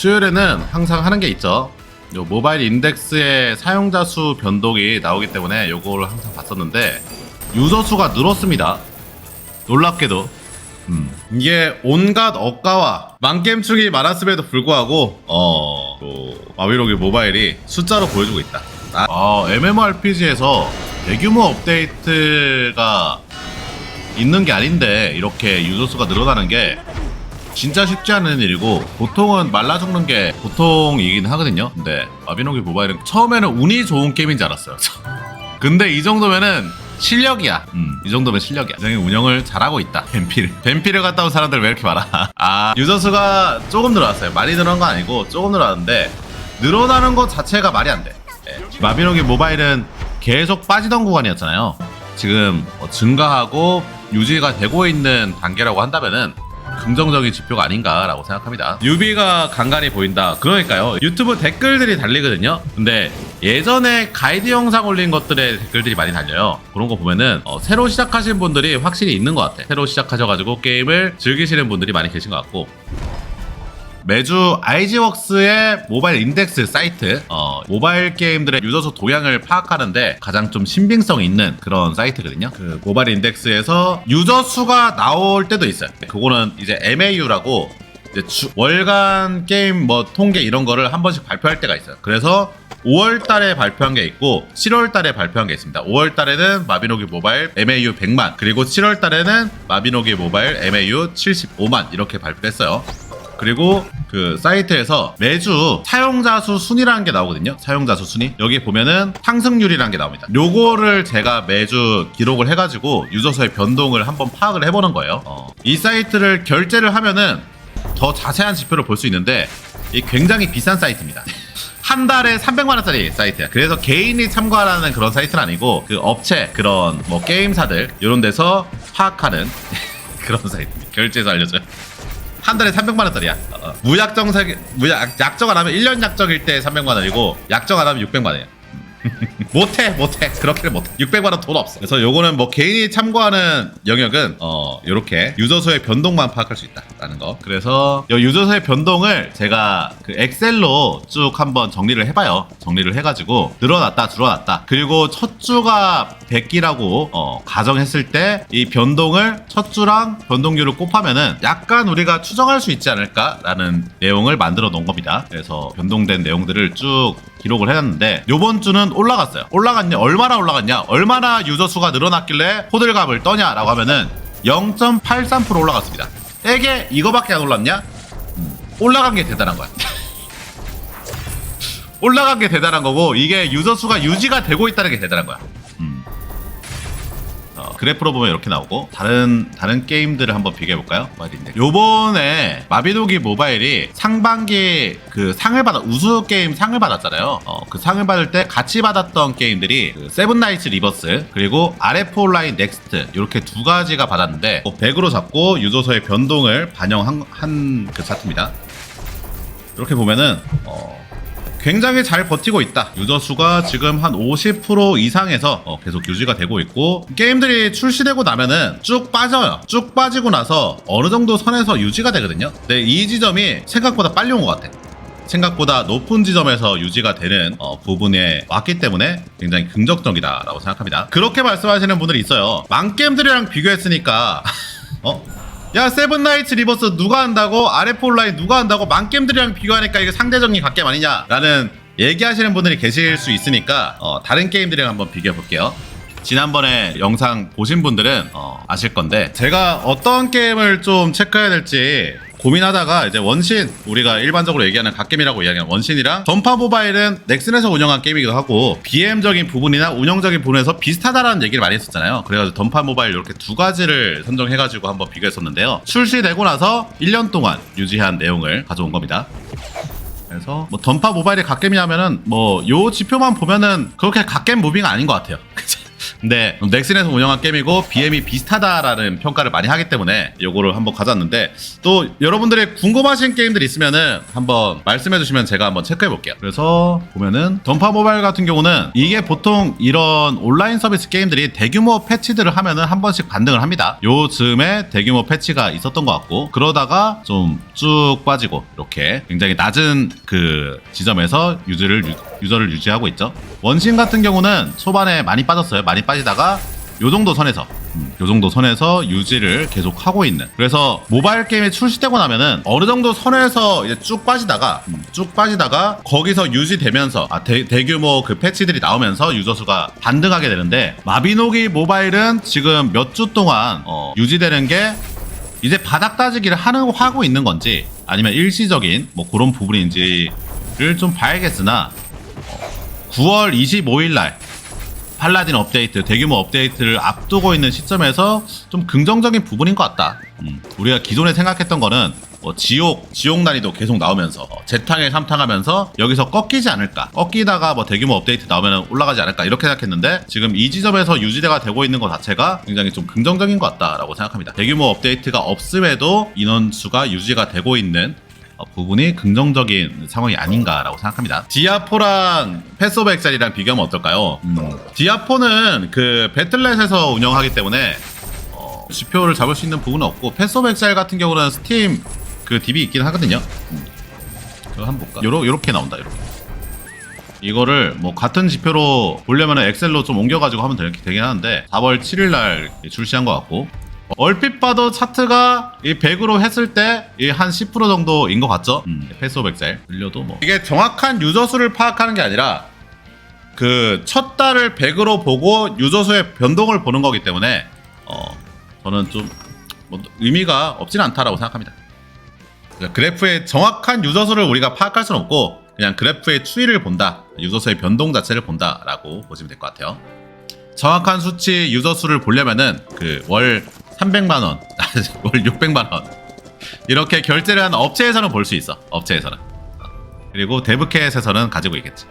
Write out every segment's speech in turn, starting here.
수요일에는 항상 하는 게 있죠. 요 모바일 인덱스의 사용자 수 변동이 나오기 때문에 요거를 항상 봤었는데 유저 수가 늘었습니다. 놀랍게도 음, 이게 온갖 억가와 망겜충이 많았음에도 불구하고 어, 또 마비로기 모바일이 숫자로 보여주고 있다. 아, 어, MMORPG에서 대규모 업데이트가 있는 게 아닌데 이렇게 유저 수가 늘어나는 게 진짜 쉽지 않은 일이고 보통은 말라 죽는 게 보통이긴 하거든요. 근데 마비노기 모바일은 처음에는 운이 좋은 게임인 줄 알았어요. 근데 이 정도면은 실력이야. 음, 이 정도면 실력이야. 굉장히 운영을 잘하고 있다. 뱀피를. 뱀피를 갔다 온 사람들 왜 이렇게 많아? 아, 유저 수가 조금 늘어났어요. 많이 늘어난 건 아니고 조금 늘어났는데 늘어나는 것 자체가 말이 안 돼. 예. 마비노기 모바일은 계속 빠지던 구간이었잖아요. 지금 뭐 증가하고 유지가 되고 있는 단계라고 한다면은 긍정적인 지표가 아닌가라고 생각합니다. 유비가 간간히 보인다. 그러니까요. 유튜브 댓글들이 달리거든요. 근데 예전에 가이드 영상 올린 것들의 댓글들이 많이 달려요. 그런 거 보면은 어, 새로 시작하신 분들이 확실히 있는 것 같아. 새로 시작하셔가지고 게임을 즐기시는 분들이 많이 계신 것 같고 매주 IG웍스의 모바일 인덱스 사이트, 어, 모바일 게임들의 유저수 동향을 파악하는데 가장 좀 신빙성 있는 그런 사이트거든요. 그 모바일 인덱스에서 유저 수가 나올 때도 있어요. 그거는 이제 MAU라고 이제 주- 월간 게임 뭐 통계 이런 거를 한 번씩 발표할 때가 있어요. 그래서 5월 달에 발표한 게 있고 7월 달에 발표한 게 있습니다. 5월 달에는 마비노기 모바일 MAU 100만 그리고 7월 달에는 마비노기 모바일 MAU 75만 이렇게 발표했어요. 그리고 그 사이트에서 매주 사용자 수 순위라는 게 나오거든요. 사용자 수 순위. 여기 보면은 상승률이라는 게 나옵니다. 요거를 제가 매주 기록을 해가지고 유저수의 변동을 한번 파악을 해보는 거예요. 어, 이 사이트를 결제를 하면은 더 자세한 지표를 볼 수 있는데 이 굉장히 비싼 사이트입니다. 한 달에 300만 원짜리 사이트야. 그래서 개인이 참가하는 그런 사이트는 아니고 그 업체 그런 뭐 게임사들 이런 데서 파악하는 그런 사이트입니다. 결제해서 알려줘요. 한 달에 300만 원짜리야. 어, 무약정 사 무약 약정 안 하면 1년 약정일 때 300만 원이고 약정 안 하면 600만 원이야. 못해 못해. 그렇게는 못해. 600만 원 돈 없어. 그래서 요거는 뭐 개인이 참고하는 영역은 어 요렇게 유저수의 변동만 파악할 수 있다라는 거. 그래서 요 유저수의 변동을 제가 그 엑셀로 쭉 한번 정리를 해봐요. 정리를 해가지고 늘어났다 줄어났다. 그리고 첫 주가 100기라고 어 가정했을 때 이 변동을 첫 주랑 변동률을 곱하면은 약간 우리가 추정할 수 있지 않을까라는 내용을 만들어 놓은 겁니다 그래서 변동된 내용들을 쭉 기록을 해놨는데 요번 주는 올라갔어요. 올라갔냐? 얼마나 올라갔냐? 얼마나 유저 수가 늘어났길래 호들갑을 떠냐라고 하면은 0.83% 올라갔습니다. 이게 이거밖에 안 올랐냐? 음, 올라간 게 대단한 거야. 올라간 게 대단한 거고 이게 유저 수가 유지가 되고 있다는 게 대단한 거야. 그래프로 보면 이렇게 나오고 다른 다른 게임들을 한번 비교해 볼까요? 모바일인데 요번에 마비노기 모바일이 상반기 그 상을 받아 우수 게임 상을 받았잖아요. 어, 그 상을 받을 때 같이 받았던 게임들이 그 세븐나이츠 리버스 그리고 RF 온라인 넥스트 이렇게 두 가지가 받았는데 100으로 잡고 유저서의 변동을 반영한 한 그 차트입니다. 이렇게 보면은 어, 굉장히 잘 버티고 있다. 유저 수가 지금 한 50% 이상에서 어, 계속 유지가 되고 있고 게임들이 출시되고 나면은 쭉 빠져요. 쭉 빠지고 나서 어느 정도 선에서 유지가 되거든요. 근데 이 지점이 생각보다 빨리 온 것 같아. 생각보다 높은 지점에서 유지가 되는 어, 부분에 왔기 때문에 굉장히 긍정적이다라고 생각합니다. 그렇게 말씀하시는 분들이 있어요. 망게임들이랑 비교했으니까 어? 야 세븐나이츠 리버스 누가 한다고? 온라인 누가 한다고? 망게임들이랑 비교하니까 이게 상대적인 갓겜 아니냐? 라는 얘기하시는 분들이 계실 수 있으니까 어, 다른 게임들이랑 한번 비교해 볼게요. 지난번에 영상 보신 분들은 어, 아실 건데 제가 어떤 게임을 좀 체크해야 될지 고민하다가 이제 원신 우리가 일반적으로 얘기하는 갓겜이라고 이야기하는 원신이랑 전파 모바일은 넥슨에서 운영한 게임이기도 하고 BM적인 부분이나 운영적인 부분에서 비슷하다라는 얘기를 많이 했었잖아요. 그래가지고 전파 모바일 이렇게 두 가지를 선정해가지고 한번 비교했었는데요. 출시되고 나서 1년 동안 유지한 내용을 가져온 겁니다. 그래서 뭐 전파 모바일이 갓겜이냐면은 뭐 요 지표만 보면은 그렇게 갓겜 무빙은 아닌 것 같아요. 근데 넥슨에서 운영한 게임이고 BM이 비슷하다라는 평가를 많이 하기 때문에 요거를 한번 가져왔는데 또 여러분들의 궁금하신 게임들 있으면은 한번 말씀해 주시면 제가 한번 체크해 볼게요. 그래서 보면은 던파 모바일 같은 경우는 이게 보통 이런 온라인 서비스 게임들이 대규모 패치들을 하면은 한 번씩 반등을 합니다. 요 즈음에 대규모 패치가 있었던 것 같고 그러다가 좀 쭉 빠지고 이렇게 굉장히 낮은 그 지점에서 유저를 유, 유저를 유지하고 있죠. 원신 같은 경우는 초반에 많이 빠졌어요. 많이 빠지다가 요 정도 선에서 음, 요 정도 선에서 유지를 계속 하고 있는. 그래서 모바일 게임이 출시되고 나면은 어느 정도 선에서 이제 쭉 빠지다가 음, 쭉 빠지다가 거기서 유지되면서 아, 대, 대규모 그 패치들이 나오면서 유저 수가 반등하게 되는데 마비노기 모바일은 지금 몇 주 동안 어, 유지되는 게 이제 바닥 따지기를 하는 하고 있는 건지 아니면 일시적인 뭐 그런 부분인지를 좀 봐야겠으나 9월 25일 날 팔라딘 업데이트 대규모 업데이트를 앞두고 있는 시점에서 좀 긍정적인 부분인 것 같다. 음, 우리가 기존에 생각했던 거는 뭐 지옥 지옥 난이도 계속 나오면서 어, 재탕에 삼탕하면서 여기서 꺾이지 않을까. 꺾이다가 뭐 대규모 업데이트 나오면 올라가지 않을까. 이렇게 생각했는데 지금 이 지점에서 유지가 되고 있는 것 자체가 굉장히 좀 긍정적인 것 같다라고 생각합니다. 대규모 업데이트가 없음에도 인원수가 유지가 되고 있는 어, 부분이 긍정적인 상황이 아닌가라고 생각합니다. 디아포랑 패스 오브 엑셀이랑 비교하면 어떨까요? 음, 디아포는 그 배틀넷에서 운영하기 때문에 어, 지표를 잡을 수 있는 부분은 없고 패스 오브 엑셀 같은 경우는 스팀 그 DB 있긴 하거든요. 음. 그거 한번 볼까? 요러, 요렇게 나온다. 요렇게. 이거를 뭐 같은 지표로 보려면 엑셀로 좀 옮겨가지고 하면 되, 되긴 하는데 4월 7일 날 출시한 것 같고 얼핏 봐도 차트가 이 100으로 했을 때한10% 정도인 것 같죠? 음, 패스 오브 엑셀 늘려도 뭐 이게 정확한 유저 수를 파악하는 게 아니라 그 첫 달을 100으로 보고 유저 수의 변동을 보는 거기 때문에 어 저는 좀 뭐 의미가 없지는 않다라고 생각합니다. 그러니까 그래프의 정확한 유저 수를 우리가 파악할 수는 없고 그냥 그래프의 추이를 본다, 유저 수의 변동 자체를 본다라고 보시면 될 것 같아요. 정확한 수치 유저 수를 보려면은 그월 300만 원, 월 600만 원 이렇게 결제를 하는 업체에서는 볼 수 있어. 업체에서는. 그리고 데브캣에서는 가지고 있겠지.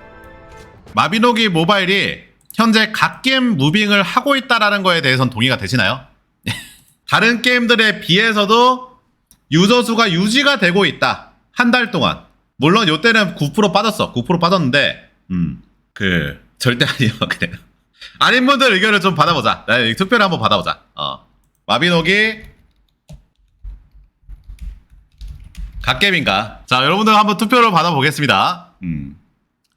마비노기 모바일이 현재 각 게임 무빙을 하고 있다라는 거에 대해서는 동의가 되시나요? 다른 게임들에 비해서도 유저 수가 유지가 되고 있다. 한 달 동안. 물론 요때는 9% 빠졌어. 9% 빠졌는데 음. 그 절대 아니요. 그냥 아닌 분들 의견을 좀 받아보자. 네, 투표를 한번 받아보자. 어. 마비노기 갓겜인가? 자, 여러분들 한번 투표를 받아보겠습니다. 음.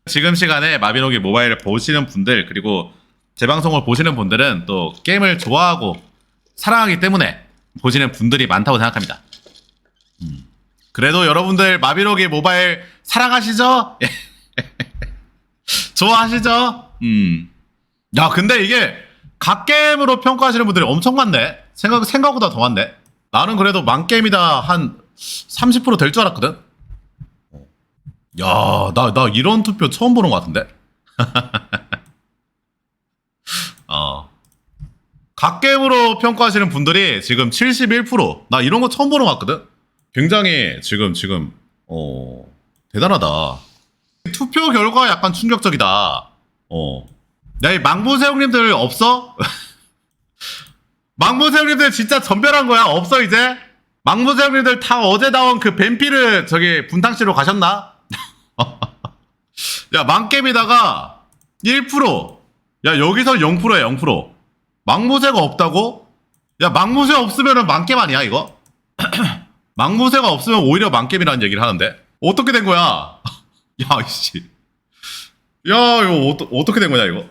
지금 시간에 마비노기 모바일을 보시는 분들 그리고 제 방송을 보시는 분들은 또 게임을 좋아하고 사랑하기 때문에 보시는 분들이 많다고 생각합니다. 음. 그래도 여러분들 마비노기 모바일 사랑하시죠? 좋아하시죠? 음. 야, 근데 이게 각 게임으로 평가하시는 분들이 엄청 많네. 생각 생각보다 더 많네. 나는 그래도 만 게임이다 한 30%될 줄 알았거든. 야, 나 나 이런 투표 처음 보는 것 같은데. 어. 각 게임으로 평가하시는 분들이 지금 71%. 나 이런 거 처음 보는 것 같거든. 굉장히 지금 지금 어 대단하다. 투표 결과 약간 충격적이다. 어. 야, 이 망보세 형님들 없어? 망보세 형님들 진짜 전별한 거야? 없어, 이제? 망보세 형님들 다 어제 나온 그 뱀피를 저기 분탕씨로 가셨나? 야, 망겜이다가 1%. 야, 여기서 0%야, 0%. 망보세가 없다고? 야, 망보세 없으면은 망겜 아니야, 이거? 망보세가 없으면 오히려 망겜이라는 얘기를 하는데? 어떻게 된 거야? 야, 이씨. 야, 이거 어떠, 어떻게 된 거냐, 이거?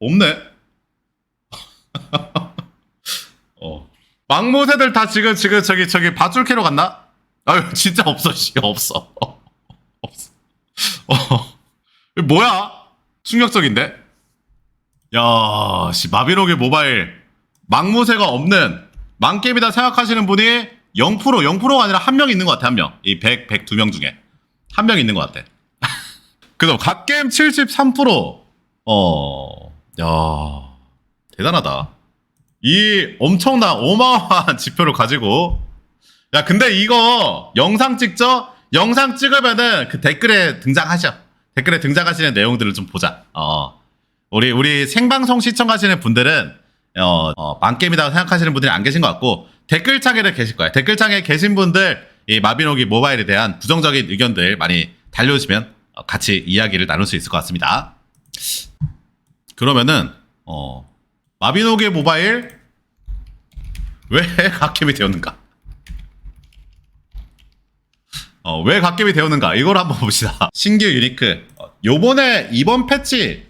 없네. 어. 망모새들 다 지금 지금 저기 저기 밧줄 캐러 갔나? 아유 진짜 없어 씨 없어. 없어. 어. 뭐야? 충격적인데? 야씨 마비노기 모바일. 망모새가 없는 망게임이다 생각하시는 분이 0% 0%가 아니라 한 명 있는 것 같아 한명이 100, 102명 중에. 한 명 있는 것 같아. 그래서 갓게임 73% 어, 야, 대단하다. 이 엄청난 어마어마한 지표를 가지고, 야, 근데 이거 영상 찍죠? 영상 찍으면은 그 댓글에 등장하셔. 댓글에 등장하시는 내용들을 좀 보자. 어. 우리 우리 생방송 시청하시는 분들은 어, 어 만게임이라고 생각하시는 분들이 안 계신 것 같고 댓글창에는 계실 거예요. 댓글창에 계신 분들 이 마비노기 모바일에 대한 부정적인 의견들 많이 달려주시면 어, 같이 이야기를 나눌 수 있을 것 같습니다. 그러면은 어 마비노기 모바일 왜 갓겜이 되었는가? 어, 왜 갓겜이 되었는가? 이걸 한번 봅시다. 신규 유니크. 어, 요번에 이번 패치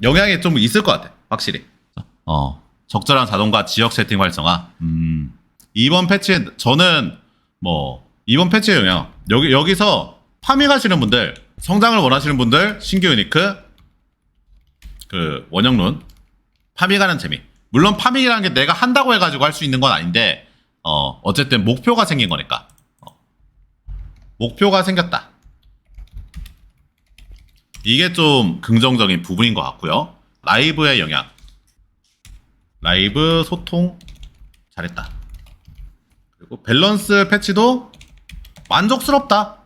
영향이 좀 있을 것 같아. 확실히. 어, 적절한 자동과 지역 세팅 활성화. 음, 이번 패치에 저는 뭐 이번 패치의 영향. 여기 여기서 파밍하시는 분들, 성장을 원하시는 분들, 신규 유니크, 그 원형룬 파밍하는 재미. 물론 파밍이라는 게 내가 한다고 해가지고 할 수 있는 건 아닌데, 어, 어쨌든 목표가 생긴 거니까. 어. 목표가 생겼다. 이게 좀 긍정적인 부분인 것 같고요. 라이브의 영향. 라이브 소통 잘했다. 그리고 밸런스 패치도 만족스럽다.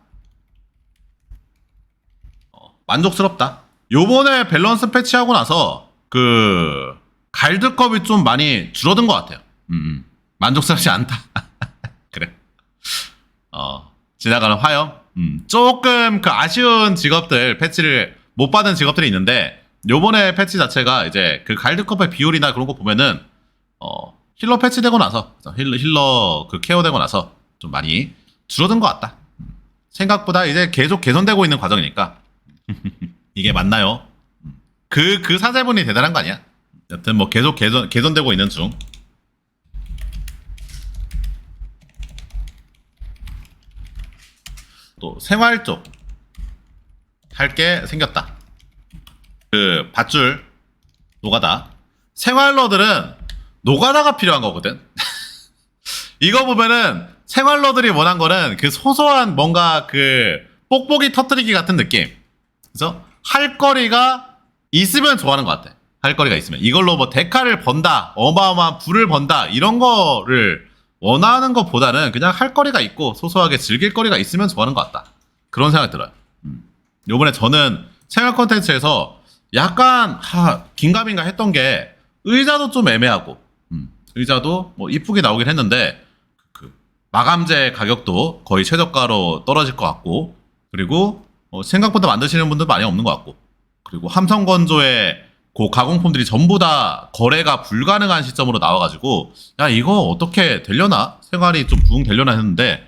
어, 만족스럽다. 요번에 밸런스 패치하고 나서 그 갈드컵이 좀 많이 줄어든 것 같아요. 음, 음. 만족스럽지 않다. 그래. 어, 지나가는 화염. 음, 조금 그 아쉬운 직업들 패치를 못 받은 직업들이 있는데 요번에 패치 자체가 이제 그 갈드컵의 비율이나 그런 거 보면은 어, 힐러 패치되고 나서 힐러 힐러 그 케어되고 나서 좀 많이 줄어든 것 같다. 음, 생각보다 이제 계속 개선되고 있는 과정이니까 이게 맞나요? 그, 그 사제분이 대단한 거 아니야? 여튼 뭐 계속 개선, 개선되고 있는 중. 또 생활 쪽 할 게 생겼다. 그 밧줄 노가다 생활러들은 노가다가 필요한 거거든. 이거 보면은 생활러들이 원한 거는 그 소소한 뭔가 그 뽁뽁이 터트리기 같은 느낌. 그래서 할 거리가 있으면 좋아하는 것 같아. 할 거리가 있으면 이걸로 뭐 대가를 번다, 어마어마한 부를 번다 이런 거를 원하는 것보다는 그냥 할 거리가 있고 소소하게 즐길 거리가 있으면 좋아하는 것 같다. 그런 생각이 들어요. 음. 요번에 저는 생활 콘텐츠에서 약간 하, 긴가민가 했던 게 의자도 좀 애매하고 음, 의자도 뭐 이쁘게 나오긴 했는데 그 마감재 가격도 거의 최저가로 떨어질 것 같고 그리고 어, 생각보다 만드시는 분들 많이 없는 것 같고. 그리고 함성 건조의 그 가공품들이 전부 다 거래가 불가능한 시점으로 나와가지고 야 이거 어떻게 되려나? 생활이 좀 부응 되려나 했는데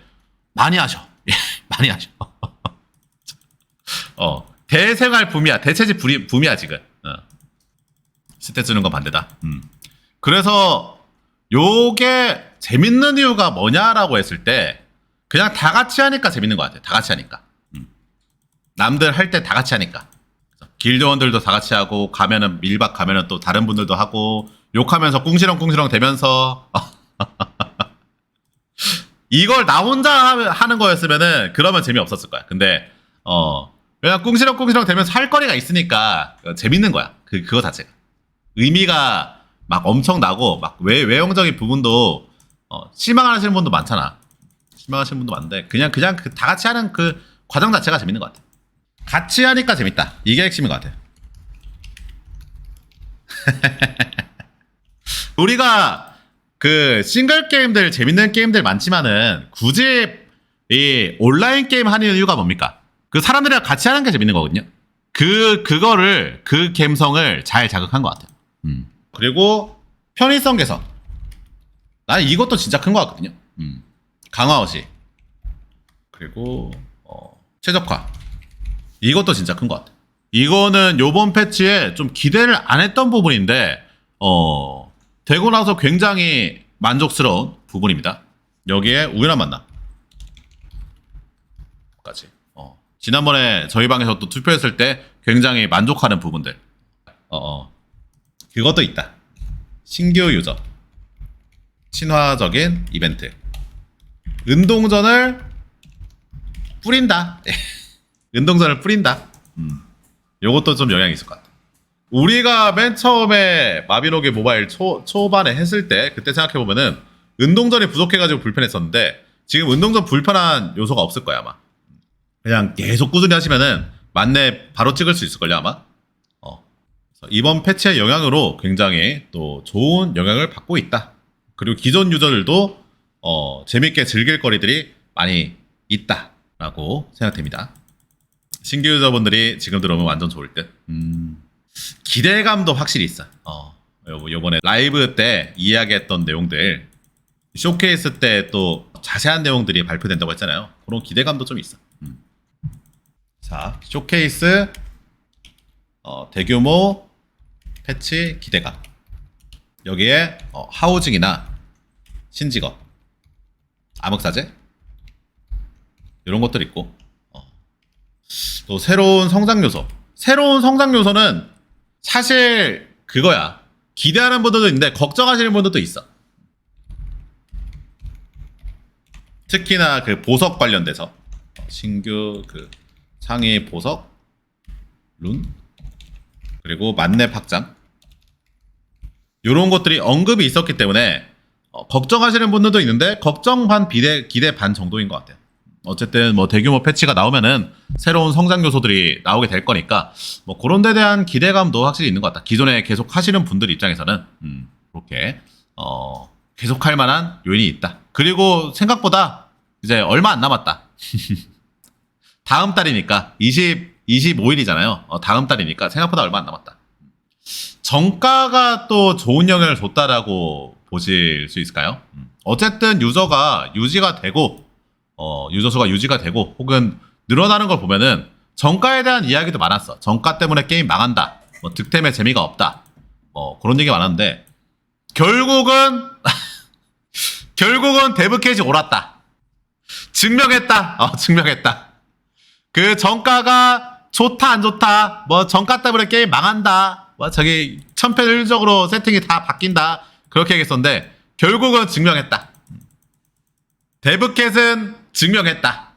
많이 하셔. 예, 많이 하셔. 어 대생활 붐이야. 불이- 붐이야 지금. 어. 스탯 주는 건 반대다. 음. 그래서 요게 재밌는 이유가 뭐냐라고 했을 때 그냥 다 같이 하니까 재밌는 것 같아. 다 같이 하니까. 음. 남들 할 때 다 같이 하니까 길드원들도 다 같이 하고 가면은 밀박 가면은 또 다른 분들도 하고 욕하면서 꿍시렁꿍시렁 대면서 이걸 나 혼자 하- 하는 거였으면은 그러면 재미없었을 거야. 근데 어 그냥 꿍시렁꿍시렁 대면서 할 거리가 있으니까 어, 재밌는 거야. 그 그거 자체가 의미가 막 엄청 나고 막 외, 외형적인 부분도 어, 실망하시는 분도 많잖아. 실망하시는 분도 많은데 그냥 그냥 그 다 같이 하는 그 과정 자체가 재밌는 것 같아. 같이 하니까 재밌다. 이게 핵심인 것 같아. 우리가 그 싱글 게임들 재밌는 게임들 많지만은 굳이 이 온라인 게임 하는 이유가 뭡니까? 그 사람들이랑 같이 하는 게 재밌는 거거든요. 그 그거를 그 감성을 잘 자극한 것 같아요. 음. 그리고 편의성 개선. 난 이것도 진짜 큰 것 같거든요. 음. 강화어시. 그리고 어, 최적화. 이것도 진짜 큰 것 같아. 이거는 요번 패치에 좀 기대를 안 했던 부분인데, 어, 되고 나서 굉장히 만족스러운 부분입니다. 여기에 우연한 만남. 까지. 어. 지난번에 저희 방에서 또 투표했을 때 굉장히 만족하는 부분들. 어, 어. 그것도 있다. 신규 유저. 친화적인 이벤트. 운동전을 뿌린다. 운동전을 뿌린다. 음. 요것도 좀 영향이 있을 것 같아. 우리가 맨 처음에 마비노기 모바일 초, 초반에 했을 때, 그때 생각해보면은, 운동전이 부족해가지고 불편했었는데, 지금 운동전 불편한 요소가 없을 거야, 아마. 그냥 계속 꾸준히 하시면은, 만렙 바로 찍을 수 있을걸요, 아마? 이번 패치의 영향으로 굉장히 또 좋은 영향을 받고 있다. 그리고 기존 유저들도 어, 재밌게 즐길 거리들이 많이 있다라고 생각됩니다. 신규 유저분들이 지금 들어오면 완전 좋을 듯. 음, 기대감도 확실히 있어. 어, 요- 요번에 라이브 때 이야기했던 내용들 쇼케이스 때 또 자세한 내용들이 발표된다고 했잖아요. 그런 기대감도 좀 있어. 음. 자, 쇼케이스 어, 대규모 패치 기대감. 여기에 어, 하우징이나 신직업, 암흑사제 이런 것들 있고 어. 또 새로운 성장 요소. 새로운 성장 요소는 사실 그거야. 기대하는 분들도 있는데 걱정하시는 분들도 있어. 특히나 그 보석 관련돼서 어, 신규 그 상위 보석 룬 그리고 만렙 확장 이런 것들이 언급이 있었기 때문에 어, 걱정하시는 분들도 있는데 걱정 반 비대 기대 반 정도인 것 같아요. 어쨌든 뭐 대규모 패치가 나오면은 새로운 성장 요소들이 나오게 될 거니까 뭐 그런 데 대한 기대감도 확실히 있는 것 같다. 기존에 계속 하시는 분들 입장에서는 음, 그렇게 어, 계속 할 만한 요인이 있다. 그리고 생각보다 이제 얼마 안 남았다. 다음 달이니까 20 25일이잖아요. 어, 다음 달이니까 생각보다 얼마 안 남았다. 정가가 또 좋은 영향을 줬다라고 보실 수 있을까요? 음. 어쨌든 유저가 유지가 되고 어, 유저 수가 유지가 되고 혹은 늘어나는 걸 보면은 정가에 대한 이야기도 많았어. 정가 때문에 게임 망한다. 뭐 득템에 재미가 없다. 뭐 그런 얘기 많았는데 결국은 결국은 데브캣이 옳았다. 증명했다. 어, 증명했다. 그 정가가 좋다 안 좋다 뭐 정가 때문에 게임 망한다 뭐 저기 천편일적으로 세팅이 다 바뀐다 그렇게 얘기했었는데 결국은 증명했다 데브캣은 증명했다.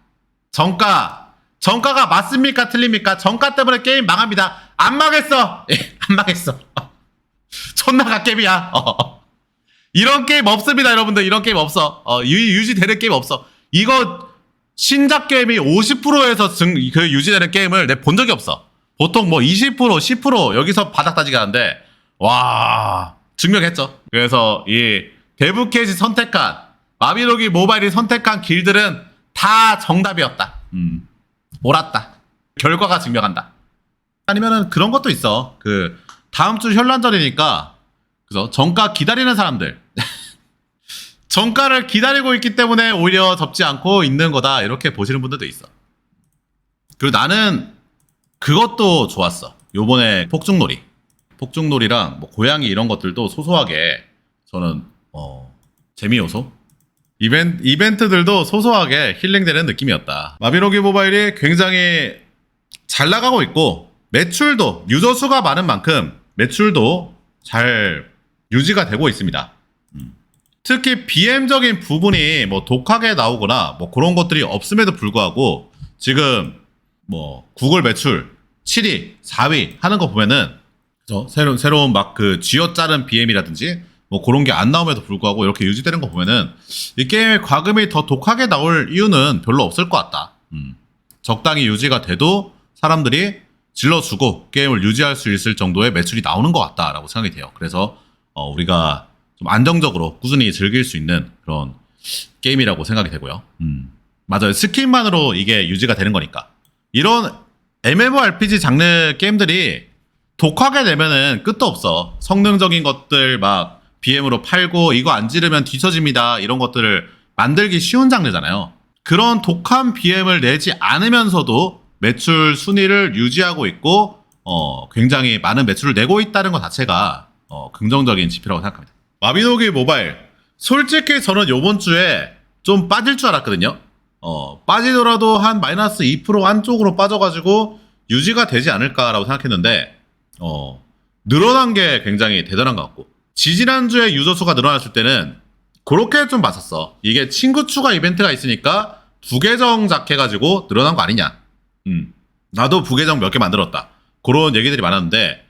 정가. 정가가 맞습니까? 틀립니까? 정가 때문에 게임 망합니다. 안 망했어. 예, 안 망했어. 존나 갓겜이야. 어. 이런 게임 없습니다 여러분들. 이런 게임 없어. 어, 유, 유지되는 게임 없어. 이거 신작 게임이 50%에서 증, 그 유지되는 게임을 내 본 적이 없어. 보통 뭐 20%, 10% 여기서 바닥 따지게 하는데, 와, 증명했죠. 그래서 이 데브캣이 선택한, 마비노기 모바일이 선택한 길들은 다 정답이었다. 음, 옳았다. 결과가 증명한다. 아니면은 그런 것도 있어. 그, 다음 주 현란절이니까, 그래서 정가 기다리는 사람들. 정가를 기다리고 있기 때문에 오히려 접지 않고 있는 거다 이렇게 보시는 분들도 있어. 그리고 나는 그것도 좋았어. 요번에 폭죽놀이, 폭죽놀이랑 뭐 고양이 이런 것들도 소소하게 저는 어 재미 요소. 이벤 이벤트들도 소소하게 힐링되는 느낌이었다. 마비노기 모바일이 굉장히 잘 나가고 있고 매출도 유저 수가 많은 만큼 매출도 잘 유지가 되고 있습니다. 특히 BM적인 부분이 뭐 독하게 나오거나 뭐 그런 것들이 없음에도 불구하고 지금 뭐 구글 매출 7위, 4위 하는 거 보면은? 새로운 새로운 막 그 쥐어짜른 BM이라든지 뭐 그런 게 안 나옴에도 불구하고 이렇게 유지되는 거 보면은 이 게임의 과금이 더 독하게 나올 이유는 별로 없을 것 같다. 음. 적당히 유지가 돼도 사람들이 질러주고 게임을 유지할 수 있을 정도의 매출이 나오는 것 같다라고 생각이 돼요. 그래서 어, 우리가 좀 안정적으로 꾸준히 즐길 수 있는 그런 게임이라고 생각이 되고요. 음. 맞아요. 스킨만으로 이게 유지가 되는 거니까. 이런 MMORPG 장르 게임들이 독하게 되면은 끝도 없어. 성능적인 것들 막 BM으로 팔고 이거 안 지르면 뒤처집니다. 이런 것들을 만들기 쉬운 장르잖아요. 그런 독한 BM을 내지 않으면서도 매출 순위를 유지하고 있고 어, 굉장히 많은 매출을 내고 있다는 것 자체가 어, 긍정적인 지표라고 생각합니다. 마비노기 모바일 솔직히 저는 요번 주에 좀 빠질 줄 알았거든요. 어, 빠지더라도 한 마이너스 2% 한쪽으로 빠져가지고 유지가 되지 않을까라고 생각했는데 어, 늘어난 게 굉장히 대단한 것 같고 지지난주에 유저 수가 늘어났을 때는 그렇게 좀 봤었어. 이게 친구 추가 이벤트가 있으니까 부계정 작해가지고 늘어난 거 아니냐. 음. 나도 부계정 몇 개 만들었다. 그런 얘기들이 많았는데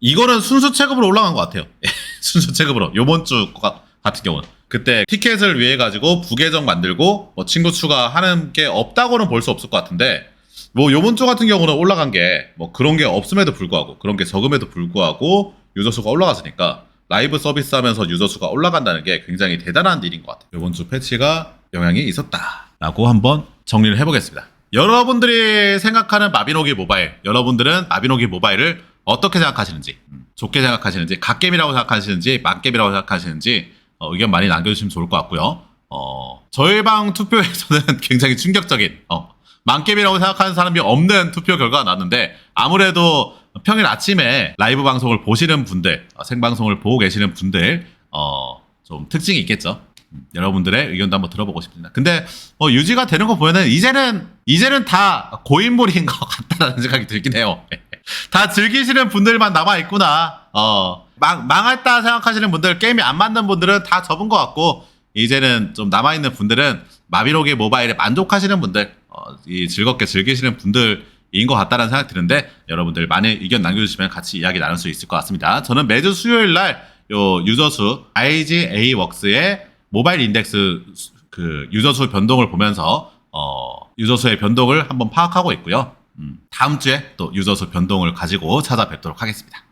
이거는 순수 체급으로 올라간 것 같아요. 순수 체급으로 요번 주 가- 같은 경우는 그때 티켓을 위해 가지고 부계정 만들고 뭐 친구 추가하는 게 없다고는 볼 수 없을 것 같은데 뭐 요번 주 같은 경우는 올라간 게 뭐 그런 게 없음에도 불구하고 그런 게 적음에도 불구하고 유저 수가 올라갔으니까 라이브 서비스 하면서 유저 수가 올라간다는 게 굉장히 대단한 일인 것 같아요. 요번 주 패치가 영향이 있었다라고 한번 정리를 해보겠습니다. 여러분들이 생각하는 마비노기 모바일, 여러분들은 마비노기 모바일을 어떻게 생각하시는지, 음, 좋게 생각하시는지, 갓겜이라고 생각하시는지, 만겜이라고 생각하시는지 어, 의견 많이 남겨주시면 좋을 것 같고요. 어, 저희 방 투표에서는 굉장히 충격적인 어, 만겜이라고 생각하는 사람이 없는 투표 결과가 나왔는데 아무래도 평일 아침에 라이브 방송을 보시는 분들, 어, 생방송을 보고 계시는 분들 어, 좀 특징이 있겠죠. 음, 여러분들의 의견도 한번 들어보고 싶습니다. 근데 어, 유지가 되는 거 보면은 이제는 이제는 다 고인물인 것 같다는 생각이 들긴 해요. 다 즐기시는 분들만 남아 있구나. 어, 망, 망했다 생각하시는 분들, 게임이 안 맞는 분들은 다 접은 것 같고, 이제는 좀 남아 있는 분들은 마비로기 모바일에 만족하시는 분들, 어, 이 즐겁게 즐기시는 분들 인것 같다는 생각이 드는데, 여러분들 많이 의견 남겨주시면 같이 이야기 나눌 수 있을 것 같습니다. 저는 매주 수요일 날, 요 유저 수, IGA 웍스의 모바일 인덱스 수- 그 유저 수 변동을 보면서, 어, 유저 수의 변동을 한번 파악하고 있고요. 음, 다음 주에 또 유저 수 변동을 가지고 찾아뵙도록 하겠습니다.